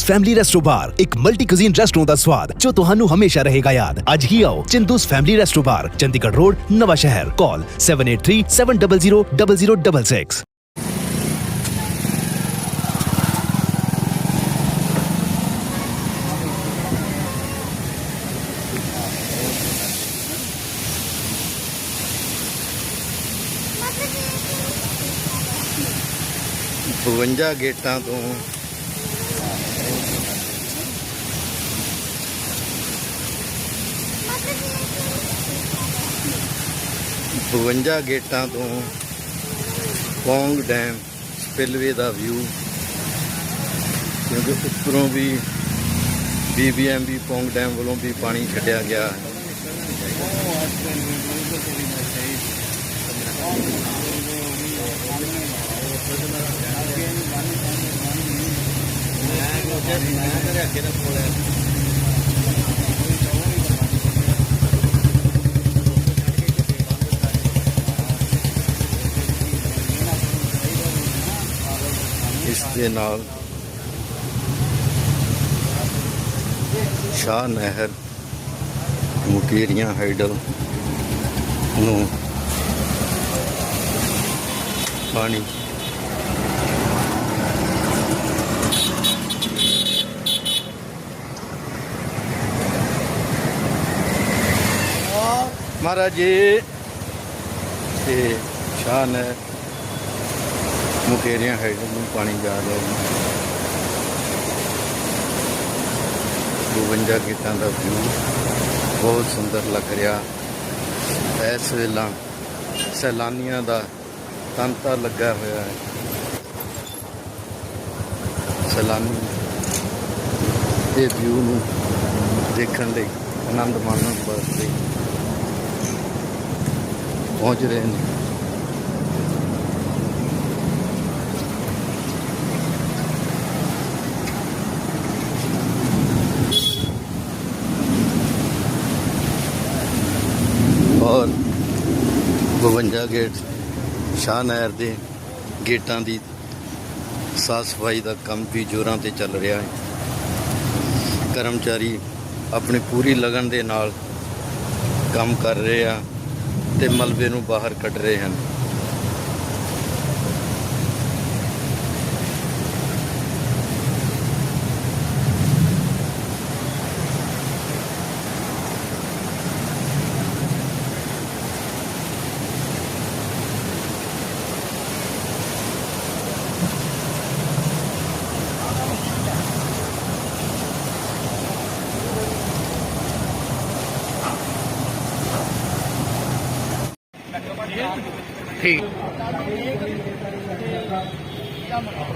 Chindus family resto ਬਾਰ ਇੱਕ multi cuisine restaurant ਦਾ ਸਵਾਦ ਜੋ ਤੁਹਾਨੂੰ ਹਮੇਸ਼ਾ ਰਹੇਗਾ ਯਾਦ ਅੱਜ ਹੀ ਆਓ Chindus family resto bar Chandigarh road Nawanshahr call 7837000066 52 ਗੇਟਾਂ ਤੋਂ ਬਵੰਜਾ ਗੇਟਾਂ ਤੋਂ ਪੌਂਗ ਡੈਮ ਸਪਿਲਵੇ ਦਾ ਵਿਊ ਕਿਉਂਕਿ ਉੱਪਰੋਂ ਵੀ ਬੀਬੀਐਮਬੀ ਪੌਂਗ ਡੈਮ ਵੱਲੋਂ ਵੀ ਪਾਣੀ ਛੱਡਿਆ ਗਿਆ ਹੈ ਇਸ ਦੇ ਨਾਲ ਸ਼ਾਹ ਨਹਿਰ ਮੁਕੇਰੀਆਂ ਹਾਈਡਲ ਨੂੰ ਪਾਣੀ ਮਹਾਰਾਜ ਜੀ ਤੇ ਸ਼ਾਹ ਨਹਿਰ ਮੁਕੇਰੀਆਂ ਹਾਈਡਲ ਨੂੰ ਪਾਣੀ ਜਾ ਰਿਹਾ ਜੀ। 52 ਗੀਤਾਂ ਦਾ ਵਿਊ। ਬਹੁਤ ਸੁੰਦਰ ਲੱਗ ਰਿਹਾ। ਇਸ ਵੇਲਾ ਸੈਲਾਨੀਆਂ ਦਾ ਤਾਂਤਾ ਲੱਗਾ ਹੋਇਆ ਹੈ। ਸੈਲਾਨੀ ਇਹ ਵਿਊ ਨੂੰ ਦੇਖਣ ਲਈ ਆਨੰਦ ਮਾਣਨ ਵਾਸਤੇ ਪਹੁੰਚ ਰਹੇ ਨੇ ਔਰ 52 ਗੇਟ ਸ਼ਾਹ ਨਹਿਰ ਦੇ ਗੇਟਾਂ ਦੀ ਸਾਫ਼ ਸਫ਼ਾਈ ਦਾ ਕੰਮ ਵੀ ਜ਼ੋਰਾਂ ਤੇ ਚੱਲ ਰਿਹਾ ਹੈ। ਕਰਮਚਾਰੀ ਆਪਣੀ ਪੂਰੀ ਲਗਨ ਦੇ ਨਾਲ ਕੰਮ ਕਰ ਰਹੇ ਆ ਤੇ ਮਲਬੇ ਨੂੰ ਬਾਹਰ ਕੱਢ ਰਹੇ ਹਨ।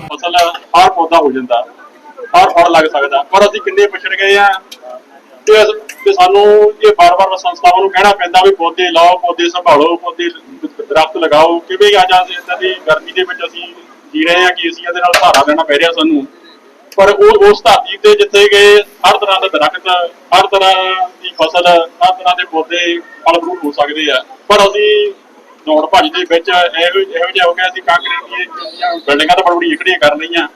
ਫਸਲ ਹਰ ਪੌਦਾ ਹੋ ਜਾਂਦਾ। ਹਰ ਫਲ ਲੱਗ ਸਕਦਾ। ਪਰ ਅਸੀਂ ਕਿੰਨੇ ਪਿਛੜ ਗਏ ਆ ਤੇ ਸਾਨੂੰ ਇਹ ਬਾਰ-ਬਾਰ ਸੰਸਥਾਵਾਂ ਨੂੰ ਕਹਿਣਾ ਪੈਂਦਾ ਵੀ ਪੌਦੇ ਲਾਓ, ਪੌਦੇ ਸੰਭਾਲੋ, ਪੌਦੇ ਦਰਖਤ ਲਗਾਓ। ਕਿਵੇਂ ਆ ਜਾਂ ਇਦਾਂ ਦੀ ਗਰਮੀ ਦੇ ਵਿੱਚ ਅਸੀਂ ਜੀ ਰਹੇ ਆ ਕਿ ਅਸੀਂ ਇਹਦੇ ਨਾਲ ਸਹਾਰਾ ਲੈਣਾ ਪੈ ਰਿਹਾ ਸਾਨੂੰ। ਪਰ ਉਹ ਉਸ ਧਰਤੀ ਤੇ ਜਿੱਥੇ ਗਏ, ਹਰ ਤਰ੍ਹਾਂ ਦਾ ਦਰਖਤ, ਹਰ ਤਰ੍ਹਾਂ ਦੀ ਫਸਲ, ਹਰ ਤਰ੍ਹਾਂ ਦੇ ਪੌਦੇ ਫਲ ਫਰੂਟ ਹੋ ਸਕਦੇ ਆ। ਪਰ ਅਸੀਂ ਦੌੜ ਭੱਜ ਦੇ ਵਿੱਚ ਇਹੋ ਇਹੋ ਜਿਹਾ ਹੋ ਗਿਆ ਅਸੀਂ ਕਾਂਕਰੀਟ ਦੀਆਂ ਬਿਲਡਿੰਗਾਂ ਤਾਂ ਬੜੀ ਇਕੜੀਆਂ ਕਰ ਲਈਆਂ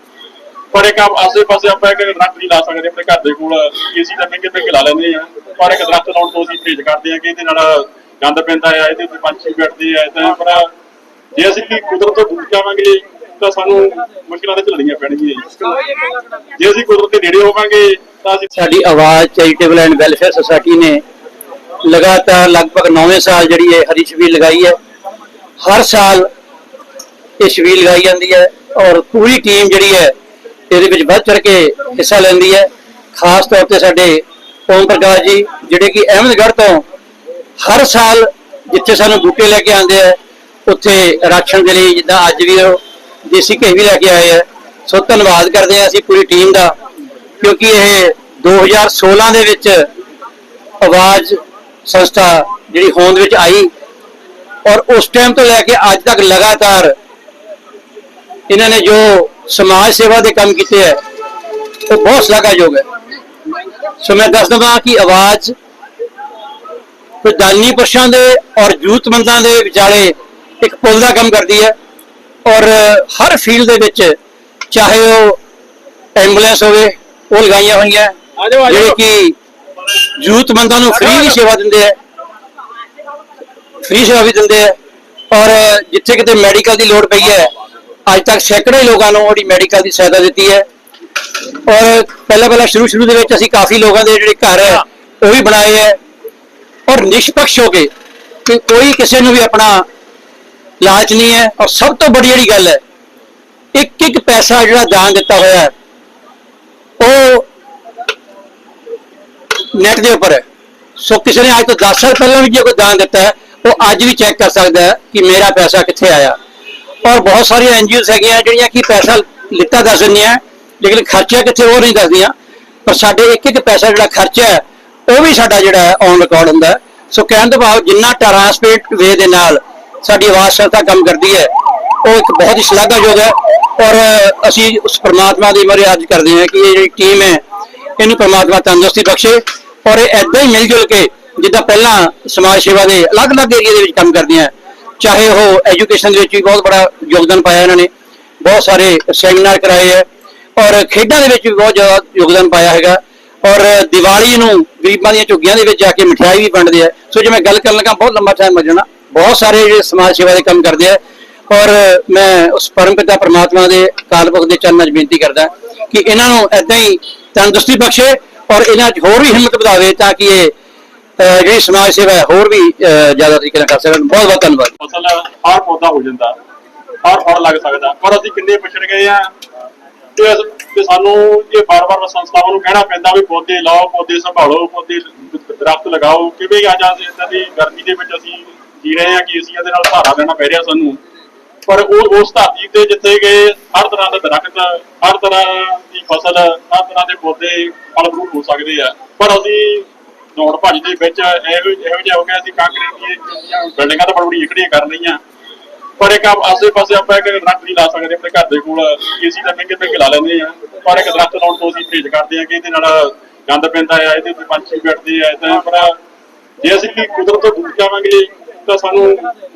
ਪਰ ਇੱਕ ਆਸੇ ਪਾਸੇ ਆਪਾਂ ਇੱਕ ਦਰਖਤ ਨਹੀਂ ਲਾ ਸਕਦੇ ਆਪਣੇ ਘਰ ਦੇ ਕੋਲ। ਏਸੀ ਤਾਂ ਮਹਿੰਗੇ ਮਹਿੰਗੇ ਲਾ ਲੈਂਦੇ ਆ। ਪਰ ਇੱਕ ਦਰਖਤ ਲਾਉਣ ਤੋਂ ਅਸੀਂ ਪਰਹੇਜ਼ ਕਰਦੇ ਆ ਕਿ ਇਹਦੇ ਨਾਲ ਗੰਦ ਪੈਂਦਾ ਆ, ਇਹਦੇ ਉੱਤੇ ਪੰਛੀ ਬੈਠਦੇ ਆ ਤਾਂ ਪਰ ਜੇ ਅਸੀਂ ਕੁਦਰਤ ਤੋਂ ਦੂਰ ਜਾਵਾਂਗੇ, ਤਾਂ ਸਾਨੂੰ ਮੁਸ਼ਕਲਾਂ ਤੇ ਝੱਲਣੀਆਂ ਪੈਣਗੀਆਂ ਜੇ। ਅਸੀਂ ਕੁਦਰਤ ਦੇ ਨੇੜੇ ਹੋਵਾਂਗੇ, ਤਾਂ ਅਸੀਂ ਸਾਡੀ ਆਵਾਜ਼ ਚੈਰੀਟੇਬਲ ਐਂਡ ਵੈਲਫੇਅਰ ਸੁਸਾਇਟੀ ਨੇ ਲਗਾਤਾਰ ਲਗਭਗ 9ਵੇਂ ਸਾਲ ਜਿਹੜੀ ਹੈ ਹਰੀ ਛਬੀਲ ਲਗਾਈ ਹੈ। ਹਰ ਸਾਲ ਇਹ ਛਬੀਲ ਲਗਾਈ ਜਾਂਦੀ ਹੈ ਔਰ ਪੂਰੀ ਟੀਮ ਜਿਹੜੀ ਹੈ ਇਹਦੇ ਵਿੱਚ ਵੱਧ ਚੜ ਕੇ ਹਿੱਸਾ ਲੈਂਦੀ ਹੈ। ਖਾਸ ਤੌਰ ਤੇ ਸਾਡੇ ਓਮ ਪ੍ਰਕਾਸ਼ ਜੀ, ਜਿਹੜੇ ਕਿ ਅਹਿਮਦਗੜ੍ਹ ਤੋਂ ਹਰ ਸਾਲ ਜਿੱਥੇ ਸਾਨੂੰ ਬੂਟੇ ਲੈ ਕੇ ਆਉਂਦੇ ਆ ਉੱਥੇ ਰਾਖਣ ਦੇ ਲਈ ਜਿੱਦਾਂ ਅੱਜ ਵੀ ਉਹ ਦੇਸੀ ਘੀ ਵੀ ਲੈ ਕੇ ਆਏ ਆ ਸੋ ਧੰਨਵਾਦ ਕਰਦੇ ਆ ਅਸੀਂ ਪੂਰੀ ਟੀਮ ਦਾ, ਕਿਉਂਕਿ ਇਹ 2016 ਦੇ ਵਿੱਚ ਆਵਾਜ਼ ਸੰਸਥਾ ਜਿਹੜੀ ਹੋਂਦ ਵਿੱਚ ਆਈ ਔਰ ਉਸ ਟਾਈਮ ਤੋਂ ਲੈ ਕੇ ਅੱਜ ਤੱਕ ਲਗਾਤਾਰ ਇਹਨਾਂ ਨੇ ਜੋ ਸਮਾਜ ਸੇਵਾ ਦੇ ਕੰਮ ਕੀਤੇ ਹੈ ਉਹ ਬਹੁਤ ਸ਼ਲਾਘਾਯੋਗ ਹੈ। ਸੋ ਮੈਂ ਦੱਸ ਦਵਾਂ ਕਿ ਆਵਾਜ਼ ਦਾਨੀ ਪੁਰਸ਼ਾਂ ਦੇ ਔਰ ਜ਼ਰੂਰਤਮੰਦਾਂ ਦੇ ਵਿਚਾਲੇ ਇੱਕ ਪੁਲ ਦਾ ਕੰਮ ਕਰਦੀ ਹੈ ਔਰ ਹਰ ਫੀਲਡ ਦੇ ਵਿੱਚ ਚਾਹੇ ਉਹ ਐਂਬੂਲੈਂਸ ਹੋਵੇ ਉਹ ਲਗਾਈਆਂ ਹੋਈਆਂ ਜਿਹੜੇ ਕਿ ਜ਼ਰੂਰਤਮੰਦਾਂ ਨੂੰ ਫ੍ਰੀ ਦੀ ਸੇਵਾ ਦਿੰਦੇ ਹੈ। ਫ੍ਰੀ ਸੇਵਾ ਵੀ ਦਿੰਦੇ ਹੈ ਔਰ ਜਿੱਥੇ ਕਿਤੇ ਮੈਡੀਕਲ ਦੀ ਲੋੜ ਪਈ ਹੈ, ਅੱਜ ਤੱਕ ਸੈਂਕੜੇ ਲੋਕਾਂ ਨੂੰ ਉਹਦੀ ਮੈਡੀਕਲ ਦੀ ਸਹਾਇਤਾ ਦਿੱਤੀ ਹੈ। ਔਰ ਪਹਿਲਾਂ ਪਹਿਲਾਂ ਸ਼ੁਰੂ ਸ਼ੁਰੂ ਦੇ ਵਿੱਚ ਅਸੀਂ ਕਾਫੀ ਲੋਕਾਂ ਦੇ ਜਿਹੜੇ ਘਰ ਹੈ, ਉਹ ਵੀ ਬਣਾਏ ਹੈ। ਔਰ ਨਿਸ਼ਪਕਸ਼ ਹੋ ਕੇ ਕਿ ਕੋਈ ਕਿਸੇ ਨੂੰ ਵੀ ਆਪਣਾ ਲਾਲਚ ਨਹੀਂ ਹੈ। ਔਰ ਸਭ ਤੋਂ ਵੱਡੀ ਜਿਹੜੀ ਗੱਲ ਹੈ, ਇੱਕ ਇੱਕ ਪੈਸਾ ਜਿਹੜਾ ਦਾਨ ਦਿੱਤਾ ਹੋਇਆ ਹੈ, ਉਹ ਨੈਟ ਦੇ ਉੱਪਰ ਹੈ। ਸੋ ਕਿਸੇ ਨੇ ਅੱਜ ਤੋਂ 10 ਸਾਲ ਪਹਿਲਾਂ ਵੀ ਜੇ ਕੋਈ ਦਾਨ ਦਿੱਤਾ ਹੈ ਉਹ ਅੱਜ ਵੀ ਚੈੱਕ ਕਰ ਸਕਦਾ ਹੈ ਕਿ ਮੇਰਾ ਪੈਸਾ ਕਿੱਥੇ ਆਇਆ। ਔਰ ਬਹੁਤ ਸਾਰੀਆਂ ਐਨਜੀਓਜ਼ ਹੈਗੀਆਂ ਜਿਹੜੀਆਂ ਕਿ ਪੈਸਾ ਲਿੱਤਾ ਦੱਸ ਦਿੰਦੀਆਂ, ਲੇਕਿਨ ਖਰਚਾ ਕਿੱਥੇ ਉਹ ਨਹੀਂ ਦੱਸਦੀਆਂ। ਪਰ ਸਾਡੇ ਇੱਕ ਇੱਕ ਪੈਸਾ ਜਿਹੜਾ ਖਰਚਾ ਹੈ, ਉਹ ਵੀ ਸਾਡਾ ਜਿਹੜਾ ਔਨ ਰਿਕਾਰਡ ਹੁੰਦਾ ਸੋ ਕਹਿਣ ਤੋਂ ਭਾਵ ਜਿੰਨਾ ਟਰਾਂਸਪੇਰੈਂਟ ਵੇ ਦੇ ਨਾਲ ਸਾਡੀ ਆਵਾਜ਼ ਸੰਸਥਾ ਕੰਮ ਕਰਦੀ ਹੈ, ਉਹ ਇੱਕ ਬਹੁਤ ਹੀ ਸ਼ਲਾਘਾਯੋਗ ਹੈ। ਔਰ ਅਸੀਂ ਉਸ ਪ੍ਰਮਾਤਮਾ ਦੀ ਮਰੇ ਅੱਜ ਕਰਦੇ ਹਾਂ ਕਿ ਇਹ ਜਿਹੜੀ ਟੀਮ ਹੈ, ਇਹਨੂੰ ਪ੍ਰਮਾਤਮਾ ਤੰਦਰੁਸਤੀ ਬਖਸ਼ੇ। ਔਰ ਇਹ ਐਦਾਂ ਹੀ ਮਿਲ ਜੁਲ ਕੇ ਜਿੱਦਾਂ ਪਹਿਲਾਂ ਸਮਾਜ ਸੇਵਾ ਦੇ ਅਲੱਗ-ਅਲੱਗ ਏਰੀਆ ਦੇ ਵਿੱਚ ਕੰਮ ਕਰਦੀਆਂ, ਚਾਹੇ ਉਹ ਐਜੂਕੇਸ਼ਨ ਦੇ ਵਿੱਚ ਵੀ ਬਹੁਤ ਬੜਾ ਯੋਗਦਾਨ ਪਾਇਆ ਇਹਨਾਂ ਨੇ, ਬਹੁਤ ਸਾਰੇ ਸੈਮੀਨਾਰ ਕਰਾਏ ਹੈ ਔਰ ਖੇਡਾਂ ਦੇ ਵਿੱਚ ਵੀ ਬਹੁਤ ਜ਼ਿਆਦਾ ਯੋਗਦਾਨ ਪਾਇਆ ਹੈਗਾ, ਔਰ ਦੀਵਾਲੀ ਨੂੰ ਗਰੀਬਾਂ ਦੀਆਂ ਝੁੱਗੀਆਂ ਦੇ ਵਿੱਚ ਜਾ ਕੇ ਮਠਿਆਈ ਵੀ ਵੰਡਦੇ ਆ। ਸੋ ਜੇ ਮੈਂ ਗੱਲ ਕਰਨ ਲੱਗਾ, ਬਹੁਤ ਲੰਬਾ ਟਾਈਮ ਲੱਗਣਾ ਬਹੁਤ ਸਾਰੇ ਜਿਹੜੇ ਸਮਾਜ ਸੇਵਾ ਦੇ ਕੰਮ ਕਰਦੇ ਆ, ਔਰ ਮੈਂ ਉਸ ਪਰਮ ਪਿਤਾ ਪਰਮਾਤਮਾ ਦੇ ਕਾਲਪੁਰਖ ਦੇ ਚਰਨਾਂ 'ਚ ਬੇਨਤੀ ਕਰਦਾ ਕਿ ਇਹਨਾਂ ਨੂੰ ਐਦਾਂ ਹੀ ਤੰਦਰੁਸਤੀ ਬਖਸ਼ੇ, ਔਰ ਇਹਨਾਂ 'ਚ ਹੋਰ ਵੀ ਹਿੰਮਤ ਵਧਾਵੇ ਤਾਂ ਕਿ ਇਹ ਜਿਹੜੀ ਸਮਾਜ ਸੇਵਾ ਹੈ, ਹੋਰ ਵੀ ਜ਼ਿਆਦਾ ਤਰੀਕੇ ਨਾਲ ਕਰ ਸਕਣ। ਬਹੁਤ ਬਹੁਤ ਧੰਨਵਾਦ। ਫਸਲ ਹਰ ਪੌਦਾ ਹੋ ਜਾਂਦਾ। ਹਰ ਫਲ ਲੱਗ ਸਕਦਾ। ਪਰ ਅਸੀਂ ਕਿੰਨੇ ਪਿਛੜ ਗਏ ਆ ਤੇ ਸਾਨੂੰ ਇਹ ਬਾਰ-ਬਾਰ ਸੰਸਥਾਵਾਂ ਨੂੰ ਕਹਿਣਾ ਪੈਂਦਾ ਵੀ ਪੌਦੇ ਲਾਓ, ਪੌਦੇ ਸੰਭਾਲੋ, ਪੌਦੇ ਦਰਖਤ ਲਗਾਓ। ਕਿਵੇਂ ਆ ਜਾਂਦੇ ਇਦਾਂ ਦੀ ਗਰਮੀ ਦੇ ਵਿੱਚ ਅਸੀਂ ਜੀ ਰਹੇ ਆ ਕਿ ਅਸੀਂ ਇਹਦੇ ਨਾਲ ਸਹਾਰਾ ਲੈਣਾ ਪੈ ਰਿਹਾ ਸਾਨੂੰ। ਪਰ ਉਹ, ਉਸ ਧਰਤੀ ਤੇ ਜਿੱਥੇ ਗਏ ਹਰ ਤਰ੍ਹਾਂ ਦਾ ਦਰਖਤ, ਹਰ ਤਰ੍ਹਾਂ ਦੀ ਫਸਲ, ਹਰ ਤਰ੍ਹਾਂ ਦੇ ਪੌਦੇ ਫਲ ਫਰੂਟ ਹੋ ਸਕਦੇ ਆ। ਪਰ ਅਸੀਂ ਦੌੜ ਭੱਜ ਦੇ ਵਿੱਚ ਇਹੋ ਇਹੋ ਜਿਹਾ ਹੋ ਗਿਆ ਅਸੀਂ ਕੰਕਰੀਟ ਦੀਆਂ ਬਿਲਡਿੰਗਾਂ ਤਾਂ ਬੜੀ ਇਕੜੀਆਂ ਕਰ ਲਈਆਂ ਪਰ ਇੱਕ ਆਸੇ ਪਾਸੇ ਆਪਾਂ ਇੱਕ ਦਰਖਤ ਨਹੀਂ ਲਾ ਸਕਦੇ ਆਪਣੇ ਘਰ ਦੇ ਕੋਲ। ਏਸੀ ਤਾਂ ਮਹਿੰਗੇ ਮਹਿੰਗੇ ਲਾ ਲੈਂਦੇ ਆ। ਪਰ ਇੱਕ ਦਰਖਤ ਲਾਉਣ ਤੋਂ ਅਸੀਂ ਪਰਹੇਜ਼ ਕਰਦੇ ਆ ਕਿ ਇਹਦੇ ਨਾਲ ਗੰਦ ਪੈਂਦਾ ਆ, ਇਹਦੇ ਤੇ ਪੰਛੀ ਬੈਠਦੇ ਆ ਤਾਂ ਪਰ ਜੇ ਅਸੀਂ ਕੁਦਰਤ ਤੋਂ ਦੂਰ ਜਾਵਾਂਗੇ ਤਾਂ ਸਾਨੂੰ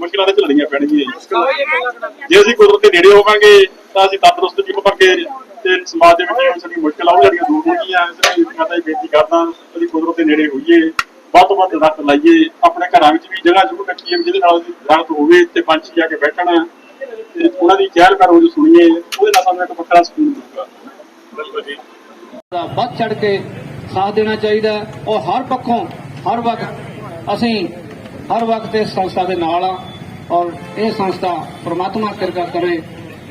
ਮੁਸ਼ਕਲਾਂ ਤੇ ਝੱਲਣੀਆਂ ਪੈਣਗੀਆਂ ਜੇ। ਅਸੀਂ ਕੁਦਰਤ ਦੇ ਨੇੜੇ ਹੋਵਾਂਗੇ ਤਾਂ ਅਸੀਂ ਤੰਦਰੁਸਤ ਜੀਵ ਪਾਂਗੇ ਤੇ ਸਮਾਜ ਦੇ ਵਿੱਚ ਸਾਡੀ ਮੁਸ਼ਕਲ ਆਉਣ ਜਿਹੜੀਆਂ ਦੂਰ ਹੋਣਗੀਆਂ ਇਸ ਲਈ ਮੈਂ ਤਾਂ ਇਹ ਬੇਨਤੀ ਕਰਦਾ ਅਸੀਂ ਕੁਦਰਤ ਦੇ ਨੇੜੇ ਹੋਈਏ ਵੱਧ ਤੋਂ ਵੱਧ ਦਰਖਤ ਲਾਈਏ ਆਪਣੇ ਘਰਾਂ ਵਿੱਚ ਵੀ ਜਗ੍ਹਾ ਜ਼ਰੂਰ ਰੱਖੀਏ ਜਿਹਦੇ ਨਾਲ ਅਸੀਂ ਦਰਖਤ ਹੋਵੇ ਤੇ ਪੰਛੀ ਆ ਕੇ ਬੈਠਣ। ਤੇ ਉਹਨਾਂ ਦੀ ਚਹਿਲ ਪਹਿਲ ਰੋਜ਼ ਸੁਣੀਏ ਉਹਦੇ ਨਾਲ ਸਾਨੂੰ ਇੱਕ ਵੱਖਰਾ ਸਕੂਨ ਮਿਲੂਗਾ। ਬਿਲਕੁਲ ਜੀ। ਦਾ ਵੱਧ ਚੜ ਕੇ ਸਾਥ ਦੇਣਾ ਚਾਹੀਦਾ ਹੈ ਔਰ ਹਰ ਪੱਖੋਂ ਹਰ ਵਕਤ ਅਸੀਂ ਹਰ ਵਕਤ ਇਸ ਸੰਸਥਾ ਦੇ ਨਾਲ ਆ ਔਰ ਇਹ ਸੰਸਥਾ ਪ੍ਰਮਾਤਮਾ ਕਿਰਪਾ ਕਰੇ,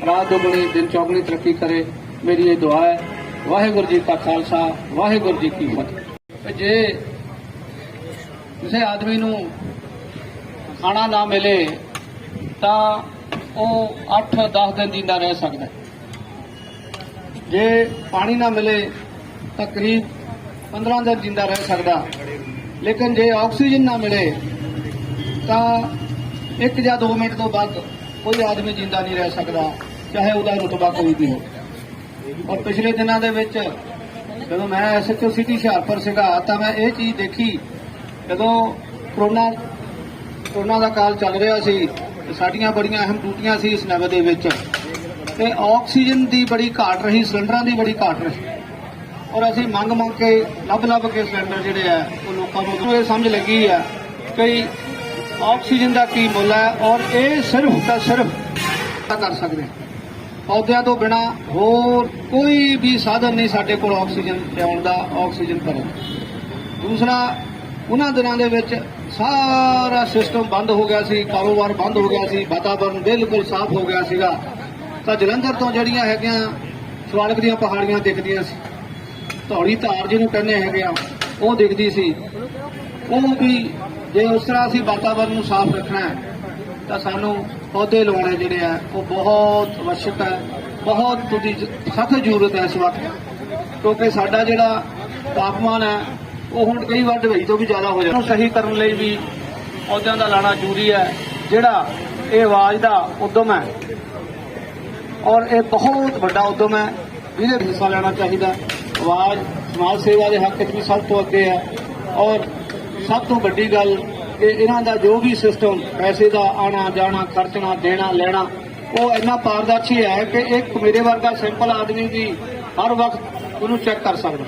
ਰਾਤ ਦੁਗਣੀ ਦਿਨ ਚੌਗਣੀ ਤਰੱਕੀ ਕਰੇ। ਮੇਰੀ ਇਹ ਦੁਆ ਹੈ, ਵਾਹਿਗੁਰੂ ਜੀ ਕਾ ਖਾਲਸਾ, ਵਾਹਿਗੁਰੂ ਜੀ ਕੀ ਫਤਿਹ। ਜੇ ਕਿਸੇ ਆਦਮੀ ਨੂੰ ਖਾਣਾ ਨਾ ਮਿਲੇ, ਤਾਂ ਉਹ 8-10 ਦਿਨ ਜਿੰਦਾ ਰਹਿ ਸਕਦਾ ਜੇ ਪਾਣੀ ਨਾ ਮਿਲੇ, ਤਾਂ ਕਰੀਬ 15 ਦਿਨ ਜਿੰਦਾ ਰਹਿ ਸਕਦਾ। ਲੇਕਿਨ ਜੇ ਆਕਸੀਜਨ ਨਾ ਮਿਲੇ ਤਾਂ ਇੱਕ ਜਾਂ 2 ਮਿੰਟ ਤੋਂ ਵੱਧ ਕੋਈ ਆਦਮੀ ਜਿੰਦਾ ਨਹੀਂ ਰਹਿ ਸਕਦਾ, ਚਾਹੇ ਉਹਦਾ ਰੁਤਬਾ ਕੋਈ ਵੀ ਹੋਵੇ। ਔਰ ਪਿਛਲੇ ਦਿਨਾਂ ਦੇ ਵਿੱਚ ਜਦੋਂ ਮੈਂ ਐਸਐਚਓ ਸਿਟੀ ਹੁਸ਼ਿਆਰਪੁਰ ਸੀਗਾ, ਤਾਂ ਮੈਂ ਇਹ ਚੀਜ਼ ਦੇਖੀ, ਜਦੋਂ ਕਰੋਨਾ ਕਰੋਨਾ ਦਾ ਕਾਲ ਚੱਲ ਰਿਹਾ ਸੀ, ਸਾਡੀਆਂ ਬੜੀਆਂ ਅਹਿਮ ਡਿਊਟੀਆਂ ਸੀ ਇਸ ਨਵੇਂ ਦੇ ਵਿੱਚ, ਤੇ ਆਕਸੀਜਨ ਦੀ ਬੜੀ ਘਾਟ ਰਹੀ, ਸਿਲੰਡਰਾਂ ਦੀ ਬੜੀ ਘਾਟ ਰਹੀ। ਔਰ ਅਸੀਂ ਮੰਗ ਮੰਗ ਕੇ ਲੱਭ ਲੱਭ ਕੇ ਸਿਲੰਡਰ ਜਿਹੜੇ ਆ, ਉਹ ਲੋਕਾਂ ਨੂੰ, ਇਹ ਸਮਝ ਲੱਗੀ ਆ ਕਿ ਆਕਸੀਜਨ ਦਾ ਕੀ ਮੁੱਲ ਹੈ ਔਰ ਇਹ ਸਿਰਫ ਤਾਂ ਸਿਰਫ ਕਰ ਸਕਦੇ ਹਾਂ। ਪੌਦਿਆਂ ਤੋਂ ਬਿਨਾ ਹੋਰ ਕੋਈ ਵੀ ਸਾਧਨ ਨਹੀਂ ਸਾਡੇ ਕੋਲ ਆਕਸੀਜਨ ਲਿਆਉਣ ਦਾ, ਆਕਸੀਜਨ ਭਰਨ ਦੂਸਰਾ, ਉਹਨਾਂ ਦਿਨਾਂ ਦੇ ਵਿੱਚ ਸਾਰਾ ਸਿਸਟਮ ਬੰਦ ਹੋ ਗਿਆ ਸੀ, ਕਾਰੋਬਾਰ ਬੰਦ ਹੋ ਗਿਆ ਸੀ, ਵਾਤਾਵਰਨ ਬਿਲਕੁਲ ਸਾਫ਼ ਹੋ ਗਿਆ ਸੀਗਾ। ਤਾਂ ਜਲੰਧਰ ਤੋਂ ਜਿਹੜੀਆਂ ਹੈਗੀਆਂ ਸਵਾਲਕ ਦੀਆਂ ਪਹਾੜੀਆਂ ਦਿਖਦੀਆਂ ਸੀ, ਧੌਲੀ ਧਾਰ ਜਿਹਨੂੰ ਕਹਿੰਦੇ ਹੈਗੇ ਆ, ਉਹ ਦਿਖਦੀ ਸੀ। ਉਹ ਵੀ ਜੇ ਉਸ ਤਰ੍ਹਾਂ ਅਸੀਂ ਵਾਤਾਵਰਨ ਨੂੰ ਸਾਫ਼ ਰੱਖਣਾ ਹੈ, ਤਾਂ ਸਾਨੂੰ ਪੌਦੇ ਲਾਉਣੇ ਜਿਹੜੇ ਆ, ਉਹ ਬਹੁਤ ਅਵਸ਼ਕ ਹੈ, ਬਹੁਤ ਤੁਸੀਂ ਸਖਤ ਜ਼ਰੂਰਤ ਹੈ ਇਸ ਵਕਤ, ਕਿਉਂਕਿ ਸਾਡਾ ਜਿਹੜਾ ਤਾਪਮਾਨ ਹੈ, ਉਹ ਹੁਣ ਕਈ ਵਾਰ ਡਵੇਈ ਤੋਂ ਵੀ ਜ਼ਿਆਦਾ ਹੋ ਜਾਂਦਾ। ਸਹੀ ਕਰਨ ਲਈ ਵੀ ਪੌਦਿਆਂ ਦਾ ਲਾਣਾ ਜ਼ਰੂਰੀ ਹੈ, ਜਿਹੜਾ ਇਹ ਆਵਾਜ਼ ਦਾ ਉਦਮ ਹੈ, ਔਰ ਇਹ ਬਹੁਤ ਵੱਡਾ ਉਦਮ ਹੈ, ਜਿਹਦੇ ਹਿੱਸਾ ਲੈਣਾ ਚਾਹੀਦਾ ਆਵਾਜ਼ ਸਮਾਜ ਸੇਵਾ ਦੇ ਹੱਕ ਵਿੱਚ ਵੀ ਸਭ ਤੋਂ ਅੱਗੇ ਹੈ, ਔਰ ਸਭ ਤੋਂ ਵੱਡੀ ਗੱਲ ਕਿ ਇਹਨਾਂ ਦਾ ਜੋ ਵੀ ਸਿਸਟਮ ਪੈਸੇ ਦਾ ਆਣਾ ਜਾਣਾ ਖਰਚਣਾ ਦੇਣਾ ਲੈਣਾ ਉਹ ਇੰਨਾ ਪਾਰਦਰਸ਼ੀ ਹੈ ਕਿ ਇੱਕ ਮੇਰੇ ਵਰਗਾ ਸਿੰਪਲ ਆਦਮੀ ਵੀ ਹਰ ਵਕਤ ਉਹਨੂੰ ਚੈੱਕ ਕਰ ਸਕਦਾ।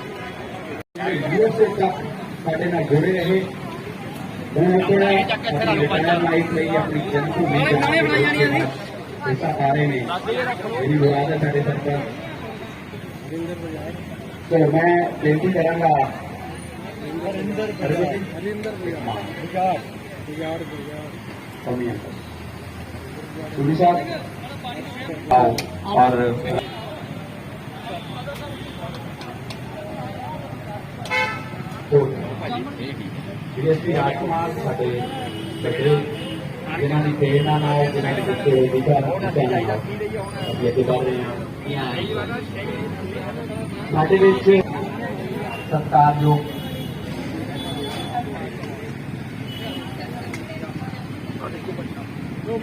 ਸਾਡੇ ਨਾਲ ਜੁੜੇ ਰਹੇ। ਮੈਂ ਆਪਣਾ ਲਾਈਫ ਲਈ ਆਪਣੀ ਜਨਤੂ ਵੀ ਨਹੀਂ ਐਸਾ ਕਾਰੇ ਨੇ। ਮੇਰੀ ਮੁਰਾਦ ਹੈ ਸਾਡੇ ਸਰਕਾਰ ਤੇ ਮੈਂ ਬੇਨਤੀ ਕਰਾਂਗਾ ਹਰਿੰਦਰ ਹਰਿੰਦਰ ਵਿਗਾੜ ਵਿਗਾੜ ਵਿਗਾੜ ਸੁਣੀ ਸਾਹਿਬ? ਆਓ ਔਰ ਡੀਐਸਪੀ ਰਾਜਕੁਮਾਰ ਸਾਡੇ ਬੱਚੇ ਜਿਨ੍ਹਾਂ ਦੀ ਪ੍ਰੇਰਣਾ ਨਾਲ ਜਿਨ੍ਹਾਂ ਦੇ ਵਿੱਚ ਵਿਚਾਰ ਜਾਂਦਾ ਅਸੀਂ ਅੱਗੇ ਰਹੇ ਹਾਂ। ਸਾਡੇ ਵਿੱਚ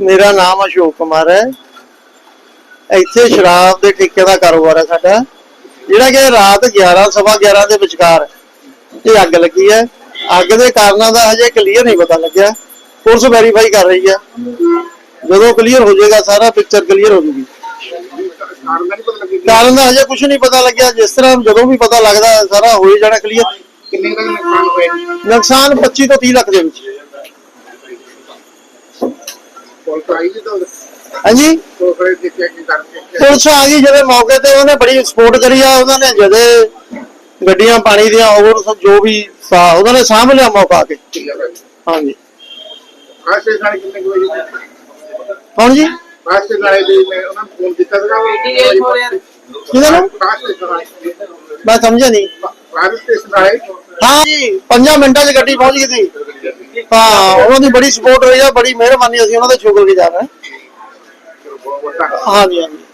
ਮੇਰਾ ਨਾਮ ਅਸ਼ੋਕ ਕੁਮਾਰ ਹੈ। ਇੱਥੇ ਸ਼ਰਾਬ ਦੇ ਠੇਕੇ ਦਾ ਕਾਰੋਬਾਰ ਹੈ ਸਾਡਾ। ਜਿਹੜਾ ਕਿ ਰਾਤ 11 ਸਵਾ 11 ਦੇ ਵਿਚਕਾਰ ਇਹ ਅੱਗ ਲੱਗੀ ਹੈ। ਅੱਗ ਦੇ ਕਾਰਨਾਂ ਦਾ ਹਜੇ ਕਲੀਅਰ ਨਹੀਂ ਪਤਾ ਲੱਗਿਆ। ਪੁਲਿਸ ਵੈਰੀਫਾਈ ਕਰ ਰਹੀ ਹੈ। ਜਦੋਂ ਕਲੀਅਰ ਹੋ ਜਾਏਗਾ, ਸਾਰਾ ਪਿਕਚਰ ਕਲੀਅਰ ਹੋ ਜੂਗੀ ਕਾਰਨ ਦਾ ਹਜੇ ਕੁਝ ਨਹੀਂ ਪਤਾ ਲੱਗਿਆ। ਜਿਸ ਤਰ੍ਹਾਂ ਜਦੋਂ ਵੀ ਪਤਾ ਲੱਗਦਾ, ਸਾਰਾ ਹੋ ਹੀ ਜਾਣਾ ਕਲੀਅਰ ਕਿੰਨੇ ਦਾ ਨੁਕਸਾਨ ਹੋਇਆ ਨੁਕਸਾਨ 25 ਤੋਂ 30 ਲੱਖ ਦੇ ਵਿੱਚ। ਹਾਂਜੀ? ਪੁਲਿਸ ਆ ਗਈ ਜਿਹੜੇ ਮੌਕੇ ਤੇ ਉਹਨੇ ਬੜੀ ਸਪੋਰਟ ਕਰੀ ਆ ਉਹਨਾਂ ਨੇ ਜਦੇ ਗੱਡੀਆਂ ਪਾਣੀ ਦੀਆਂ ਹੋਰ ਸਭ ਜੋ ਵੀ ਸਾ ਉਹਨਾਂ ਨੇ ਸਾਂਭ ਲਿਆ ਮੌਕਾ ਆ ਕੇ। ਹਾਂਜੀ। ਕਾਸ਼ੇ ਸਾਲੇ ਕਿੰਨੇ ਕੁ ਵਜੇ ਕੌਣ ਜੀ? ਕਾਸ਼ੇ ਸਾਲੇ ਦੇ ਮੈਂ ਉਹਨਾਂ ਨੂੰ ਫੋਨ ਕੀਤਾ ਸੀਗਾ ਕਿਹਦਾ ਨਾਮ? ਕਾਸ਼ੇ ਸਾਲੇ ਮੈਂ ਸਮਝਿਆ ਨਹੀਂ। ਫਾਇਰ ਸਟੇਸ਼ਨ ਆਏ? ਹਾਂ ਜੀ 5 ਮਿੰਟਾਂ 'ਚ ਗੱਡੀ ਪਹੁੰਚ ਗਈ ਸੀ। ਹਾਂ ਉਹਨਾਂ ਦੀ ਬੜੀ ਸਪੋਰਟ ਹੋਈ ਆ ਬੜੀ ਮਿਹਰਬਾਨੀ ਅਸੀਂ ਉਹਨਾਂ ਦੇ ਹਾਂ। ਵੱਡਾ ਹਾਂਜੀ ਹਾਂਜੀ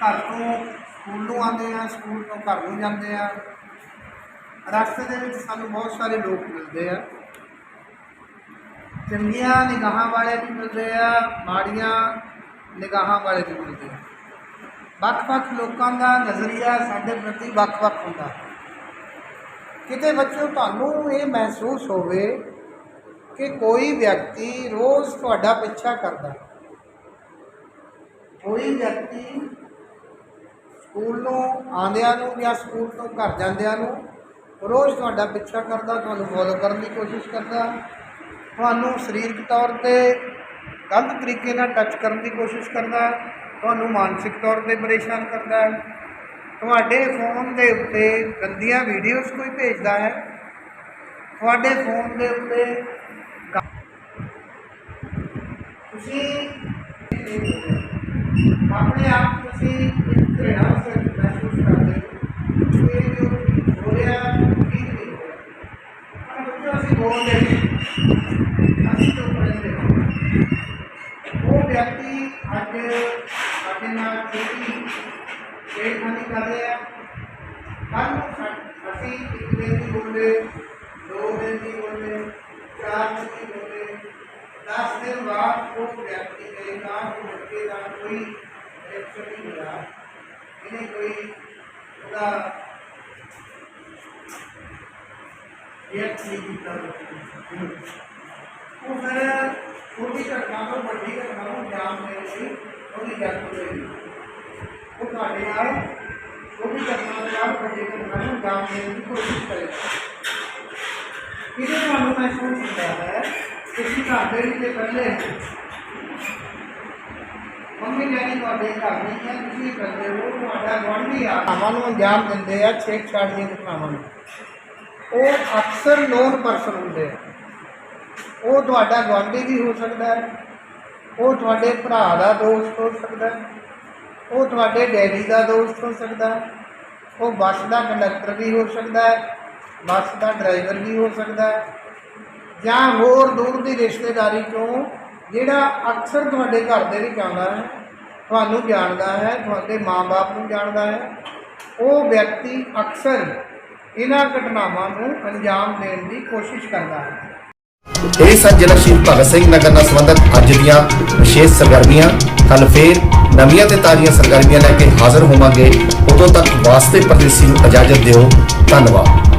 ਘਰ ਤੋਂ ਸਕੂਲ ਨੂੰ ਆਉਂਦੇ ਆ ਸਕੂਲ ਤੋਂ ਘਰ ਨੂੰ ਜਾਂਦੇ ਆ। ਰਸਤੇ ਦੇ ਵਿੱਚ ਸਾਨੂੰ ਬਹੁਤ ਸਾਰੇ ਲੋਕ ਮਿਲਦੇ ਆ। ਚੰਗੀਆਂ ਨਿਗਾਹਾਂ ਵਾਲੇ ਵੀ ਮਿਲਦੇ ਆ ਮਾੜੀਆਂ ਨਿਗਾਹਾਂ ਵਾਲੇ ਵੀ ਮਿਲਦੇ ਆ। ਵੱਖ-ਵੱਖ ਲੋਕਾਂ ਦਾ ਨਜ਼ਰੀਆ ਸਾਡੇ ਪ੍ਰਤੀ ਵੱਖ-ਵੱਖ ਹੁੰਦਾ। ਹੈ ਕਿਤੇ ਬੱਚੋ ਤੁਹਾਨੂੰ ਇਹ ਮਹਿਸੂਸ ਹੋਵੇ ਕਿ ਕੋਈ ਵਿਅਕਤੀ ਰੋਜ਼ ਤੁਹਾਡਾ ਪਿੱਛਾ ਕਰਦਾ ਕੋਈ ਵਿਅਕਤੀ ਸਕੂਲ ਨੂੰ ਆਉਂਦਿਆਂ ਨੂੰ ਜਾਂ ਸਕੂਲ ਤੋਂ ਘਰ ਜਾਂਦਿਆਂ ਨੂੰ ਰੋਜ਼ ਤੁਹਾਡਾ ਪਿੱਛਾ ਕਰਦਾ, ਤੁਹਾਨੂੰ ਫੋਲੋ ਕਰਨ ਦੀ ਕੋਸ਼ਿਸ਼ ਕਰਦਾ, ਤੁਹਾਨੂੰ ਸਰੀਰਕ ਤੌਰ ਤੇ ਗਲਤ ਤਰੀਕੇ ਨਾਲ ਟੱਚ ਕਰਨ ਦੀ ਕੋਸ਼ਿਸ਼ ਕਰਦਾ ਤੁਹਾਨੂੰ ਮਾਨਸਿਕ ਤੌਰ ਤੇ ਪਰੇਸ਼ਾਨ ਕਰਦਾ ਹੈ। ਤੁਹਾਡੇ ਫੋਨ ਦੇ ਉੱਤੇ ਗੰਦੀਆਂ ਵੀਡੀਓਜ਼ ਕੋਈ ਭੇਜਦਾ ਹੈ? ਤੁਹਾਡੇ ਫੋਨ ਦੇ ਉੱਤੇ ਤੁਸੀਂ ਆਪਣੇ ਆਪ ਤੁਸੀਂ ਇੱਕ ਘৃਣਾ ਮਹਿਸੂਸ ਕਰਦੇ ਹੋ। ਕਿ ਜੋ ਹੋ ਰਿਹਾ ਠੀਕ ਨਹੀਂ ਹੋ ਰਿਹਾ? ਪਰ ਅਸੀਂ ਬੋਲਦੇ ਅਸੀਂ ਤੋਂ ਪੜ੍ਹਦੇ ਉਹ ਵਿਅਕਤੀ ਅੱਜ ਸਾਡੇ ਨਾਲ ਛੋਟੀ ਛੇੜਖਾਨੀ ਕਰ ਰਿਹਾ ਕੱਲ ਨੂੰ ਸਾ- ਅਸੀਂ ਇੱਕ ਦਿਨ ਦੀ ਬੋਲੇ ਦੋ ਦਿਨ ਦੀ ਬੋਲੇ ਚਾਰ ਦਿਨ ਦੀ ਬੋਲੇ ਦਸ ਦਿਨ ਬਾਅਦ ਉਹ ਵਿਅਕਤੀ ਦੇ ਨਾਲ ਉਹ ਬੱਚੇ ਦਾ ਕੋਈ ਰਿਐਕਸ਼ਨ ਨਹੀਂ ਮਿਲਿਆ ਇਹਨੇ ਕੋਈ ਉਹਦਾ ਰਿਐਕਟ ਨਹੀਂ ਕੀਤਾ ਉਹ ਫਿਰ ਛੋਟੀ ਘਟਨਾ ਤੋਂ ਵੱਡੀ ਘਟਨਾ ਨੂੰ ਅੰਜਾਮ ਦੇਣ ਲਈ ਉਹਦੀ ਡੈਥ ਹੋ ਗਈ ਉਹ ਤੁਹਾਡੇ ਨਾਲ ਛੋਟੀ ਘਟਨਾ ਦੇ ਨਾਲ ਵੱਡੀ ਘਟਨਾ ਨੂੰ ਅੰਜਾਮ ਦੇਣ ਦੀ ਕੋਸ਼ਿਸ਼ ਕਰੇਗਾ ਕਿਤੇ ਤੁਹਾਨੂੰ ਮਹਿਸੂਸ ਹੁੰਦਾ ਹੈ, ਤੁਸੀਂ ਘਰ ਦੇ ਵਿੱਚ ਇਕੱਲੇ ਮੰਮੀ ਡੈਡੀ ਤੁਹਾਡੇ ਘਰ ਨਹੀਂ ਹੈ, ਤੁਸੀਂ ਇਕੱਲੇ ਹੋ, ਤੁਹਾਡਾ ਗੁਆਂਢੀ ਆ। ਘਟਨਾਵਾਂ ਨੂੰ ਅੰਜਾਮ ਦਿੰਦੇ ਆ ਛੇੜਛਾੜ ਦੀਆਂ ਘਟਨਾਵਾਂ ਨੂੰ। ਉਹ ਅਕਸਰ ਨੋਨ ਪਰਸਨ ਹੁੰਦੇ ਆ। ਉਹ ਤੁਹਾਡਾ ਗੁਆਂਢੀ ਵੀ ਹੋ ਸਕਦਾ। ਹੈ ਉਹ ਤੁਹਾਡੇ ਭਰਾ ਦਾ ਦੋਸਤ ਹੋ ਸਕਦਾ। ਹੈ ਉਹ ਤੁਹਾਡੇ ਡੈਡੀ ਦਾ ਦੋਸਤ ਹੋ ਸਕਦਾ। ਹੈ ਉਹ ਬੱਸ ਦਾ ਕੰਡਕਟਰ ਵੀ ਹੋ ਸਕਦਾ। ਹੈ ਬੱਸ ਦਾ ਡਰਾਈਵਰ ਵੀ ਹੋ ਸਕਦਾ ਹੈ ਜਾਂ ਹੋਰ ਦੂਰ ਦੀ ਰਿਸ਼ਤੇਦਾਰੀ ਤੋਂ ਜਿਹੜਾ ਅਕਸਰ ਤੁਹਾਡੇ ਘਰ ਦੇ ਵਿੱਚ ਆਉਂਦਾ ਹੈ, ਤੁਹਾਨੂੰ ਜਾਣਦਾ ਹੈ, ਤੁਹਾਡੇ ਮਾਂ-ਬਾਪ ਨੂੰ ਜਾਣਦਾ ਹੈ, ਉਹ ਵਿਅਕਤੀ ਅਕਸਰ ਇਹਨਾਂ ਘਟਨਾਵਾਂ ਨੂੰ ਅੰਜਾਮ ਦੇਣ ਦੀ ਕੋਸ਼ਿਸ਼ ਕਰਦਾ ਹੈ। ਇਹ ਸਨ ਜ਼ਿਲ੍ਹਾ ਸ਼ਹੀਦ ਭਗਤ ਸਿੰਘ ਨਗਰ ਨਾਲ ਸੰਬੰਧਿਤ ਅੱਜ ਦੀਆਂ ਵਿਸ਼ੇਸ਼ ਸਰਗਰਮੀਆਂ ਕੱਲ ਫੇਰ ਨਵੀਆਂ ਤੇ ਤਾਜ਼ੀਆਂ ਸਰਗਰਮੀਆਂ ਲੈ ਕੇ ਹਾਜ਼ਰ ਹੋਵਾਂਗੇ। ਉਦੋਂ ਤੱਕ ਵਾਸਤੇ ਪਰਦੇਸੀ ਨੂੰ ਇਜਾਜ਼ਤ ਦਿਓ। ਧੰਨਵਾਦ।